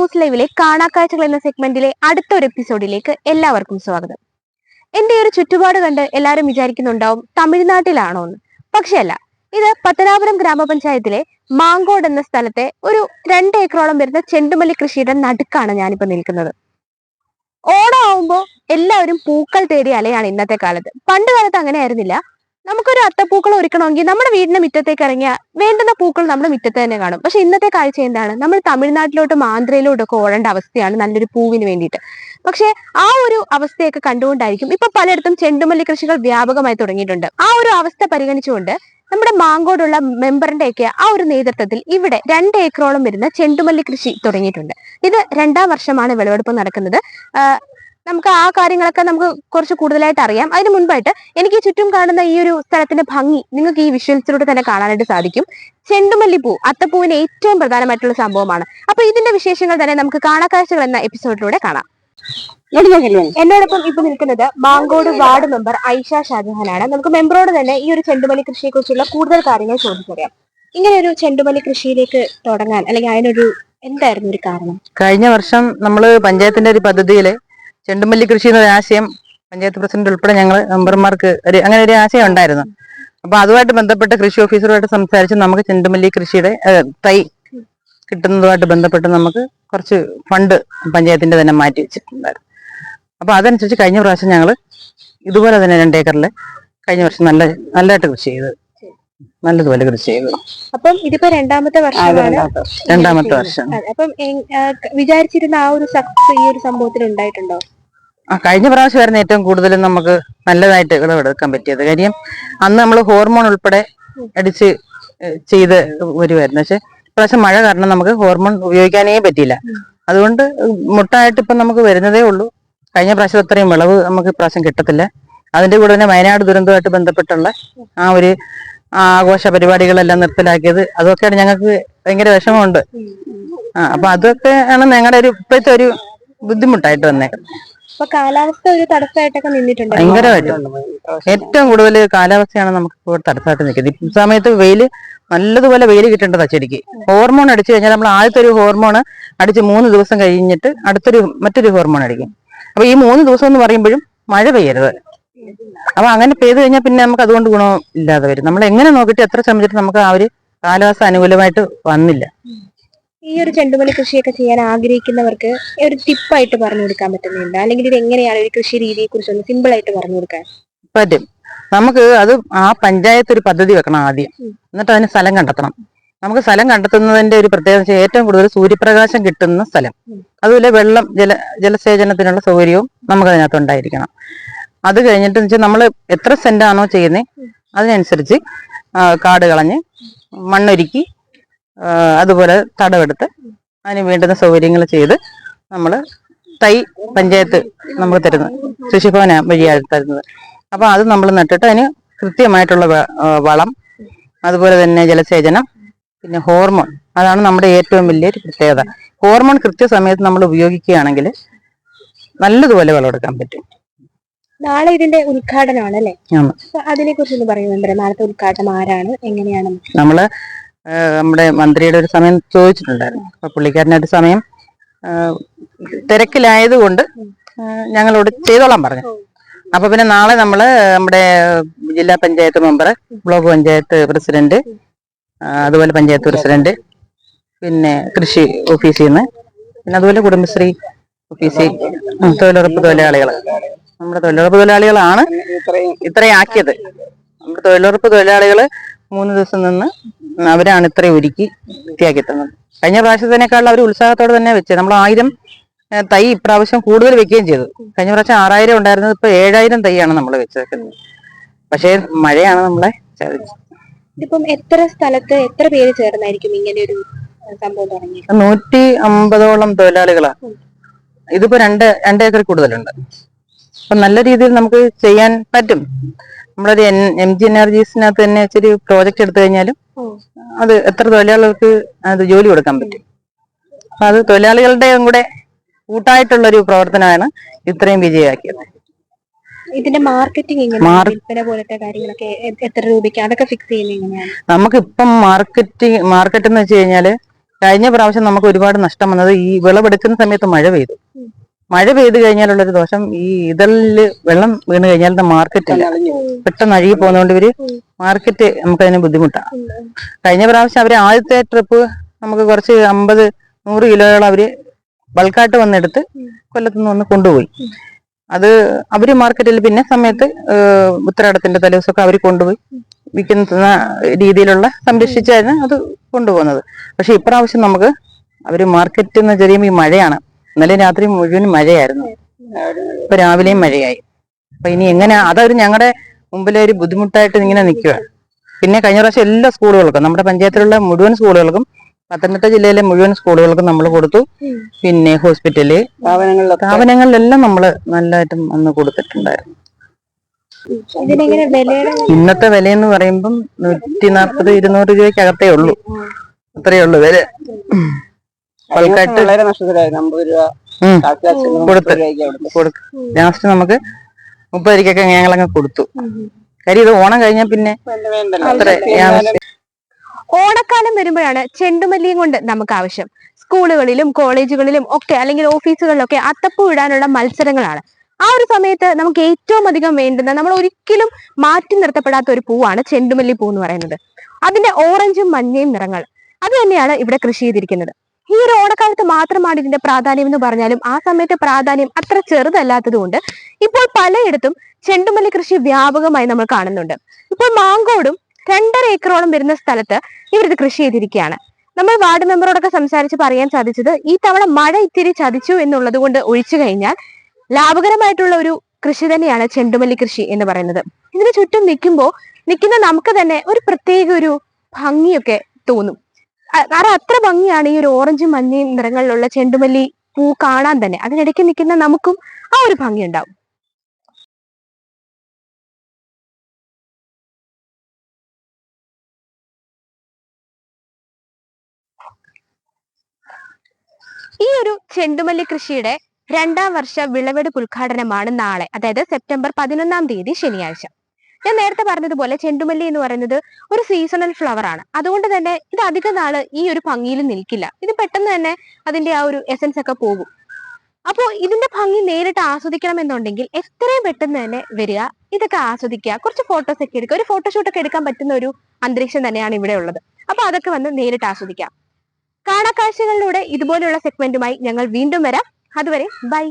News ലൈവിലെ കാണാക്കാഴ്ചകൾ എന്ന സെഗ്മെന്റിലെ അടുത്ത ഒരു എപ്പിസോഡിലേക്ക് എല്ലാവർക്കും സ്വാഗതം. എന്റെ ഒരു ചുറ്റുപാട് കണ്ട് എല്ലാവരും വിചാരിക്കുന്നുണ്ടാവും തമിഴ്നാട്ടിലാണോ എന്ന്. പക്ഷേ അല്ല ഇത് പത്തനാപുരം ഗ്രാമപഞ്ചായത്തിലെ മാങ്കോട് എന്ന സ്ഥലത്തെ ഒരു രണ്ട് ഏക്കറോളം വരുന്ന ചെണ്ടുമല്ലി കൃഷിയുടെ നടുക്കാണ് ഞാനിപ്പോ നിൽക്കുന്നത്. ഓണം ആവുമ്പോൾ എല്ലാവരും പൂക്കൾ തേടി അലയാണ് ഇന്നത്തെ കാലത്ത്. പണ്ട് കാലത്ത് അങ്ങനെ ആയിരുന്നില്ല നമുക്കൊരു അത്തപ്പൂക്കൾ ഒരുക്കണമെങ്കിൽ നമ്മുടെ വീടിന്റെ മുറ്റത്തേക്ക് ഇറങ്ങിയ വേണ്ടുന്ന പൂക്കൾ നമ്മുടെ മുറ്റത്ത് തന്നെ കാണും. പക്ഷെ ഇന്നത്തെ കാഴ്ച എന്താണ്? നമ്മൾ തമിഴ്നാട്ടിലോട്ടും ആന്ധ്രയിലോട്ടൊക്കെ ഓടേണ്ട അവസ്ഥയാണ് നല്ലൊരു പൂവിന് വേണ്ടിയിട്ട്. പക്ഷെ ആ ഒരു അവസ്ഥയൊക്കെ കണ്ടുകൊണ്ടായിരിക്കും ഇപ്പൊ പലയിടത്തും ചെണ്ടുമല്ലി കൃഷികൾ വ്യാപകമായി തുടങ്ങിയിട്ടുണ്ട്. ആ ഒരു അവസ്ഥ പരിഗണിച്ചുകൊണ്ട് നമ്മുടെ മാങ്കോടുള്ള മെമ്പറിന്റെ ഒക്കെ ആ ഒരു നേതൃത്വത്തിൽ ഇവിടെ രണ്ട് ഏക്കറോളം വരുന്ന ചെണ്ടുമല്ലി കൃഷി തുടങ്ങിയിട്ടുണ്ട്. ഇത് രണ്ടാം വർഷമാണ് വിളവെടുപ്പ് നടക്കുന്നത്. നമുക്ക് ആ കാര്യങ്ങളൊക്കെ നമുക്ക് കുറച്ച് കൂടുതലായിട്ട് അറിയാം. അതിന് മുൻപായിട്ട് എനിക്ക് ചുറ്റും കാണുന്ന ഈ ഒരു സ്ഥലത്തിന്റെ ഭംഗി നിങ്ങൾക്ക് ഈ വിഷ്വൽസിലൂടെ തന്നെ കാണാനായിട്ട് സാധിക്കും. ചെണ്ടുമല്ലിപ്പൂ അത്തപ്പൂവിന് ഏറ്റവും പ്രധാനമായിട്ടുള്ള സംഭവമാണ്. അപ്പൊ ഇതിന്റെ വിശേഷങ്ങൾ തന്നെ നമുക്ക് കാണാക്കാഴ്ചകൾ എന്ന എപ്പിസോഡിലൂടെ കാണാം. എന്നോടൊപ്പം ഇപ്പൊ നിൽക്കുന്നത് മാങ്കോട് വാർഡ് മെമ്പർ ഐഷ ഷാജഹാനാണ്. നമുക്ക് മെമ്പറോട് തന്നെ ഈ ഒരു ചെണ്ടുമല്ലി കൃഷിയെ കുറിച്ചുള്ള കൂടുതൽ കാര്യങ്ങൾ ചോദിച്ചറിയാം. ഇങ്ങനെ ഒരു ചെണ്ടുമല്ലി കൃഷിയിലേക്ക് തുടങ്ങാൻ അല്ലെങ്കിൽ അതിനൊരു എന്തായിരുന്നു ഒരു കാരണം? കഴിഞ്ഞ വർഷം നമ്മൾ പഞ്ചായത്തിന്റെ ഒരു പദ്ധതിയിൽ ചെണ്ടുമല്ലി കൃഷി എന്നൊരു ആശയം പഞ്ചായത്ത് പ്രസിഡന്റ് ഉൾപ്പെടെ ഞങ്ങൾ മെമ്പർമാർക്ക് ഒരു അങ്ങനെ ഒരു ആശയം ഉണ്ടായിരുന്നു. അപ്പൊ അതുമായിട്ട് ബന്ധപ്പെട്ട് കൃഷി ഓഫീസറുമായിട്ട് സംസാരിച്ച് നമുക്ക് ചെണ്ടുമല്ലി കൃഷിയുടെ തൈ കിട്ടുന്നതുമായിട്ട് ബന്ധപ്പെട്ട് നമുക്ക് കുറച്ച് ഫണ്ട് പഞ്ചായത്തിന്റെ തന്നെ മാറ്റി വെച്ചിട്ടുണ്ടായിരുന്നു. അപ്പൊ അതനുസരിച്ച് കഴിഞ്ഞ പ്രാവശ്യം ഞങ്ങൾ ഇതുപോലെ തന്നെ രണ്ടേക്കറിൽ കഴിഞ്ഞ വർഷം നല്ല നല്ലതായിട്ട് കൃഷി ചെയ്ത് നല്ലതുപോലെ കൃഷി ചെയ്തു അപ്പം ഇതിപ്പോ രണ്ടാമത്തെ വർഷമാണ്. രണ്ടാമത്തെ വർഷം. അപ്പം വിചാരിച്ചിരുന്ന ആ ഒരു സക്സസ് ഈ ഒരു സംഭവത്തിൽ ഉണ്ടായിട്ടുണ്ടോ? ആ കഴിഞ്ഞ പ്രാവശ്യമായിരുന്നു ഏറ്റവും കൂടുതലും നമുക്ക് നല്ലതായിട്ട് വിളവെടുക്കാൻ പറ്റിയത്. കാര്യം അന്ന് നമ്മൾ ഹോർമോൺ ഉൾപ്പെടെ അടിച്ച് ചെയ്ത് വരുമായിരുന്നു പക്ഷെ ഇപ്രാവശ്യം മഴ കാരണം നമുക്ക് ഹോർമോൺ ഉപയോഗിക്കാനേ പറ്റിയില്ല. അതുകൊണ്ട് മുട്ടായിട്ട് ഇപ്പം നമുക്ക് വരുന്നതേ ഉള്ളൂ. കഴിഞ്ഞ പ്രാവശ്യം അത്രയും വിളവ് നമുക്ക് ഇപ്രാവശ്യം കിട്ടത്തില്ല. അതിന്റെ കൂടെ തന്നെ വയനാട് ദുരന്തമായിട്ട് ബന്ധപ്പെട്ടുള്ള ആ ഒരു ആഘോഷ പരിപാടികളെല്ലാം നിർത്തലാക്കിയത്. അതൊക്കെയാണ് ഞങ്ങൾക്ക് ഭയങ്കര വിഷമമുണ്ട്. ആ അപ്പൊ അതൊക്കെയാണ് ഞങ്ങളുടെ ഒരു ഇപ്പോഴത്തെ ഒരു ബുദ്ധിമുട്ടായിട്ട് വന്നേ. കാലാവസ്ഥ ഒരു തടസ്സമായിട്ടൊക്കെ നിന്നിട്ടുണ്ട്? ഭയങ്കരമായിട്ട്. ഏറ്റവും കൂടുതൽ കാലാവസ്ഥയാണ് നമുക്ക് ഇപ്പോൾ തടസ്സമായിട്ട് നിൽക്കുന്നത്. ഈ സമയത്ത് വെയിൽ നല്ലതുപോലെ വെയിൽ കിട്ടേണ്ടതാ ചെടിക്ക്. ഹോർമോൺ അടിച്ചു കഴിഞ്ഞാൽ നമ്മൾ ആദ്യത്തെ ഒരു ഹോർമോൺ അടിച്ച് മൂന്ന് ദിവസം കഴിഞ്ഞിട്ട് അടുത്തൊരു മറ്റൊരു ഹോർമോൺ അടിക്കും. അപ്പൊ ഈ മൂന്ന് ദിവസം എന്ന് പറയുമ്പോഴും മഴ പെയ്യരുത്. അപ്പൊ അങ്ങനെ പെയ്തു കഴിഞ്ഞാൽ പിന്നെ നമുക്ക് അതുകൊണ്ട് ഗുണം ഇല്ലാതെ വരും. നമ്മൾ എങ്ങനെ നോക്കിയിട്ട് എത്ര ശ്രമിച്ചിട്ട് നമുക്ക് ആ ഒരു കാലാവസ്ഥ അനുകൂലമായിട്ട് വന്നില്ല. ഈ ഒരു ചെണ്ടുമല്ലി കൃഷിയൊക്കെ ചെയ്യാൻ ആഗ്രഹിക്കുന്നവർക്ക് ഒരു ടിപ്പായിട്ട് പറഞ്ഞു കൊടുക്കാൻ പറ്റുന്നുണ്ട്? അല്ലെങ്കിൽ ഇത് എങ്ങനെയാണ് ഒരു കൃഷി രീതിയെ കുറിച്ചൊന്ന് സിമ്പിൾ ആയിട്ട് പറഞ്ഞു കൊടുക്കാൻ? പറ്റും. നമുക്ക് അത് ആ പഞ്ചായത്ത് ഒരു പദ്ധതി വെക്കണം ആദ്യം. എന്നിട്ട് അതിന് സ്ഥലം കണ്ടെത്തണം. നമുക്ക് സ്ഥലം കണ്ടെത്തുന്നതിന്റെ ഒരു പ്രത്യേകത ഏറ്റവും കൂടുതൽ സൂര്യപ്രകാശം കിട്ടുന്ന സ്ഥലം. അതുപോലെ വെള്ളം ജല ജലസേചനത്തിനുള്ള സൗകര്യവും നമുക്ക് അതിനകത്ത് ഉണ്ടായിരിക്കണം. അത് കഴിഞ്ഞിട്ട് വെച്ചാൽ നമ്മൾ എത്ര സെന്റ് ആണോ ചെയ്യുന്നത് അതിനനുസരിച്ച് കാട് കളഞ്ഞ് മണ്ണൊരുക്കി അതുപോലെ തടവെടുത്ത് അതിന് വേണ്ടുന്ന സൗകര്യങ്ങൾ ചെയ്ത് നമ്മൾ തൈ പഞ്ചായത്ത് നമുക്ക് തരുന്നത് കൃഷിഭവന വഴിയാണ് തരുന്നത്. അപ്പോൾ അത് നമ്മൾ നട്ടിട്ട് അതിന് കൃത്യമായിട്ടുള്ള വളം അതുപോലെ തന്നെ ജലസേചനം പിന്നെ ഹോർമോൺ അതാണ് നമ്മുടെ ഏറ്റവും വലിയൊരു പ്രത്യേകത. ഹോർമോൺ കൃത്യസമയത്ത് നമ്മൾ ഉപയോഗിക്കുകയാണെങ്കിൽ നല്ലതുപോലെ വിളവെടുക്കാൻ പറ്റും. നാളെ ഇതിന്റെ ഉദ്ഘാടനമാണ് അല്ലെ അതിനെ കുറിച്ച് ഒന്ന് പറയുന്നുണ്ട് നാളത്തെ ഉദ്ഘാടനം ആരാണ്? എങ്ങനെയാണ്? നമ്മൾ നമ്മുടെ മന്ത്രിയുടെ ഒരു സമയം ചോദിച്ചിട്ടുണ്ടായിരുന്നു. അപ്പൊ പുള്ളിക്കാരനൊരു സമയം തിരക്കിലായതുകൊണ്ട് ഞങ്ങളോട് ചെയ്തോളാൻ പറഞ്ഞു. അപ്പൊ പിന്നെ നാളെ നമ്മൾ നമ്മുടെ ജില്ലാ panchayat member block panchayat president അതുപോലെ പഞ്ചായത്ത് പ്രസിഡന്റ് പിന്നെ കൃഷി ഓഫീസിൽ നിന്ന് പിന്നെ അതുപോലെ കുടുംബശ്രീ ഓഫീസിൽ തൊഴിലുറപ്പ് തൊഴിലാളികൾ നമ്മുടെ തൊഴിലുറപ്പ് തൊഴിലാളികളാണ് ഇത്രയും ആക്കിയത്. നമ്മുടെ തൊഴിലുറപ്പ് തൊഴിലാളികൾ മൂന്ന് ദിവസം നിന്ന് അവരാണ് ഇത്രയും ഒരുക്കി വൃത്തിയാക്കി തന്നത്. കഴിഞ്ഞ പ്രാവശ്യത്തിനേക്കാളും അവർ ഉത്സാഹത്തോടെ തന്നെ വെച്ചത് നമ്മൾ ആയിരം തൈ ഇപ്രാവശ്യം കൂടുതൽ വെക്കുകയും ചെയ്തു. കഴിഞ്ഞ പ്രാവശ്യം ആറായിരം ഉണ്ടായിരുന്നത് ഇപ്പൊ ഏഴായിരം തൈയാണ് നമ്മൾ വെച്ചേക്കുന്നത്. പക്ഷേ മഴയാണ് നമ്മളെ ചതിച്ചത്. ഇതിപ്പം എത്ര സ്ഥലത്ത് എത്ര പേര് ചേർന്നായിരിക്കും ഇങ്ങനെ ഒരു സംഭവം നൂറ്റി അമ്പതോളം തൊഴിലാളികളാണ്. ഇതിപ്പോ രണ്ട് രണ്ടേക്കർ കൂടുതലുണ്ട്. അപ്പൊ നല്ല രീതിയിൽ നമുക്ക് ചെയ്യാൻ പറ്റും. നമ്മളൊരു എം ജി എനർജീസിനകത്ത് തന്നെ ഇച്ചിരി പ്രോജക്റ്റ് എടുത്തു കഴിഞ്ഞാലും അത് എത്ര തൊഴിലാളികൾക്ക് അത് ജോലി കൊടുക്കാൻ പറ്റും. അപ്പൊ അത് തൊഴിലാളികളുടെയും കൂടെ കൂട്ടായിട്ടുള്ള ഒരു പ്രവർത്തനമാണ് ഇത്രയും വിജയമാക്കിയത്. ഇതിന്റെ മാർക്കറ്റിംഗ് വിൽപ്പന പോലത്തെ കാര്യങ്ങളൊക്കെ എത്ര രൂപയ്ക്ക് അതൊക്കെ ഫിക്സ് ചെയ്യുന്നത് എങ്ങനെയാണ്? നമുക്ക് ഇപ്പം മാർക്കറ്റിംഗ് മാർക്കറ്റ് എന്ന് വെച്ച് കഴിഞ്ഞാൽ കഴിഞ്ഞ പ്രാവശ്യം നമുക്ക് ഒരുപാട് നഷ്ടം വന്നത് ഈ വിളവെടുക്കുന്ന സമയത്ത് മഴ പെയ്തു. മഴ പെയ്തു കഴിഞ്ഞാലുള്ളൊരു ദോഷം ഈ ഇതളിൽ വെള്ളം വീണ് കഴിഞ്ഞാൽ മാർക്കറ്റ് ഇല്ല പെട്ടെന്ന് അഴുകി പോകുന്നതുകൊണ്ട് ഇവർ മാർക്കറ്റ് നമുക്ക് അതിന് ബുദ്ധിമുട്ടാണ് കഴിഞ്ഞ പ്രാവശ്യം അവർ ആദ്യത്തെ ട്രിപ്പ് നമുക്ക് കുറച്ച് അമ്പത് നൂറ് കിലോയോളം അവർ ബൾക്കായിട്ട് വന്നെടുത്ത് കൊല്ലത്തുനിന്ന് വന്ന് കൊണ്ടുപോയി. അത് അവർ മാർക്കറ്റിൽ പിന്നെ സമയത്ത് ഉത്തരാടത്തിന്റെ തലേദിവസമൊക്കെ അവർ കൊണ്ടുപോയി വിൽക്കുന്ന രീതിയിലുള്ള സംരക്ഷിച്ചായിരുന്നു അത് കൊണ്ടുപോകുന്നത്. പക്ഷെ ഇപ്രാവശ്യം നമുക്ക് അവർ മാർക്കറ്റ് എന്ന് ചെറിയ ഈ മഴയാണ്. ഇന്നലെ രാത്രി മുഴുവൻ മഴയായിരുന്നു. ഇപ്പൊ രാവിലെയും മഴയായി. അപ്പൊ ഇനി എങ്ങനെ അതൊരു ഞങ്ങളുടെ മുമ്പിലെ ഒരു ബുദ്ധിമുട്ടായിട്ട് ഇങ്ങനെ നിൽക്കുക പിന്നെ കഴിഞ്ഞ പ്രാവശ്യം എല്ലാ സ്കൂളുകൾക്കും നമ്മുടെ പഞ്ചായത്തിലുള്ള മുഴുവൻ സ്കൂളുകൾക്കും പത്തനംതിട്ട ജില്ലയിലെ മുഴുവൻ സ്കൂളുകൾക്കും നമ്മൾ കൊടുത്തു. പിന്നെ ഹോസ്പിറ്റൽ സ്ഥാപനങ്ങളിലെല്ലാം നമ്മൾ നല്ലതായിട്ടും അന്ന് കൊടുത്തിട്ടുണ്ടായിരുന്നു. ഇന്നത്തെ വില? വിലയെന്ന് പറയുമ്പം നൂറ്റി നാൽപ്പത് ഇരുന്നൂറ് രൂപയ്ക്കകത്തേ ഉള്ളൂ. അത്രയേ ഉള്ളൂ വില. ബൾക്കായിട്ട് വളരെ നഷ്ടത്തിലായിരുന്നു. അമ്പത് രൂപ കൊടുത്ത്. ലാസ്റ്റ് നമുക്ക് മുപ്പത് രൂപയ്ക്കൊക്കെ ഞങ്ങളങ്ങ് കൊടുത്തു. കാര്യം ഇത് ഓണം കഴിഞ്ഞാൽ പിന്നെ അത്ര. ഓണക്കാലം വരുമ്പോഴാണ് ചെണ്ടുമല്ലിയും കൊണ്ട് നമുക്ക് ആവശ്യം. സ്കൂളുകളിലും കോളേജുകളിലും ഒക്കെ അല്ലെങ്കിൽ ഓഫീസുകളിലൊക്കെ അത്തപ്പൂ ഇടാനുള്ള മത്സരങ്ങളാണ്. ആ ഒരു സമയത്ത് നമുക്ക് ഏറ്റവും അധികം വേണ്ടുന്ന നമ്മൾ ഒരിക്കലും മാറ്റി നിർത്തപ്പെടാത്ത ഒരു പൂവാണ് ചെണ്ടുമല്ലി പൂ എന്ന് പറയുന്നത്. അതിന്റെ ഓറഞ്ചും മഞ്ഞയും നിറങ്ങൾ. അത് തന്നെയാണ് ഇവിടെ കൃഷി ചെയ്തിരിക്കുന്നത്. ഈ ഒരു ഓണക്കാലത്ത് മാത്രമാണ് ഇതിന്റെ പ്രാധാന്യം എന്ന് പറഞ്ഞാലും ആ സമയത്തെ പ്രാധാന്യം അത്ര ചെറുതല്ലാത്തത് കൊണ്ട് ഇപ്പോൾ പലയിടത്തും ചെണ്ടുമല്ലി കൃഷി വ്യാപകമായി നമ്മൾ കാണുന്നുണ്ട്. ഇപ്പോൾ മാങ്കോടും രണ്ടര ഏക്കറോളം വരുന്ന സ്ഥലത്ത് ഇവരിത് കൃഷി ചെയ്തിരിക്കുകയാണ്. നമ്മൾ വാർഡ് മെമ്പറോടൊക്കെ സംസാരിച്ച് പറയാൻ സാധിച്ചത് ഈ തവണ മഴ ഇത്തിരി ചതിച്ചു എന്നുള്ളത് കൊണ്ട് ഒഴിച്ചു കഴിഞ്ഞാൽ ലാഭകരമായിട്ടുള്ള ഒരു കൃഷി തന്നെയാണ് ചെണ്ടുമല്ലി കൃഷി എന്ന് പറയുന്നത്. ഇതിന് ചുറ്റും നിൽക്കുമ്പോൾ നിൽക്കുന്ന നമുക്ക് തന്നെ ഒരു പ്രത്യേക ഒരു ഭംഗിയൊക്കെ തോന്നും. കാരണം അത്ര ഭംഗിയാണ് ഈ ഒരു ഓറഞ്ചും മഞ്ഞയും നിറങ്ങളിലുള്ള ചെണ്ടുമല്ലി പൂ കാണാൻ തന്നെ. അതിനിടയ്ക്ക് നിൽക്കുന്ന നമുക്കും ആ ഒരു ഭംഗി ഉണ്ടാവും. ഈ ഒരു ചെണ്ടുമല്ലി കൃഷിയുടെ രണ്ടാം വർഷ വിളവെടുപ്പ് ഉദ്ഘാടനമാണ് നാളെ. അതായത് സെപ്റ്റംബർ പതിനൊന്നാം തീയതി ശനിയാഴ്ച. ഞാൻ നേരത്തെ പറഞ്ഞതുപോലെ ചെണ്ടുമല്ലി എന്ന് പറയുന്നത് ഒരു സീസണൽ ഫ്ലവർ ആണ്. അതുകൊണ്ട് തന്നെ ഇത് അധിക നാൾ ഈ ഒരു ഭംഗിയിൽ നിൽക്കില്ല. ഇത് പെട്ടെന്ന് തന്നെ അതിന്റെ ആ ഒരു എസൻസ് ഒക്കെ പോകും. അപ്പോൾ ഇതിന്റെ ഭംഗി നേരിട്ട് ആസ്വദിക്കണം എന്നുണ്ടെങ്കിൽ എത്രയും പെട്ടെന്ന് തന്നെ വരിക ഇതൊക്കെ ആസ്വദിക്കുക കുറച്ച് ഫോട്ടോസ് ഒക്കെ എടുക്കുക. ഒരു ഫോട്ടോഷൂട്ട് ഒക്കെ എടുക്കാൻ പറ്റുന്ന ഒരു അന്തരീക്ഷം തന്നെയാണ് ഇവിടെ ഉള്ളത്. അപ്പൊ അതൊക്കെ വന്ന് നേരിട്ട് ആസ്വദിക്കാം. കാണാക്കാഴ്ചകളിലൂടെ ഇതുപോലെയുള്ള സെഗ്മെന്റുമായി ഞങ്ങൾ വീണ്ടും വരാം. അതുവരെ ബൈ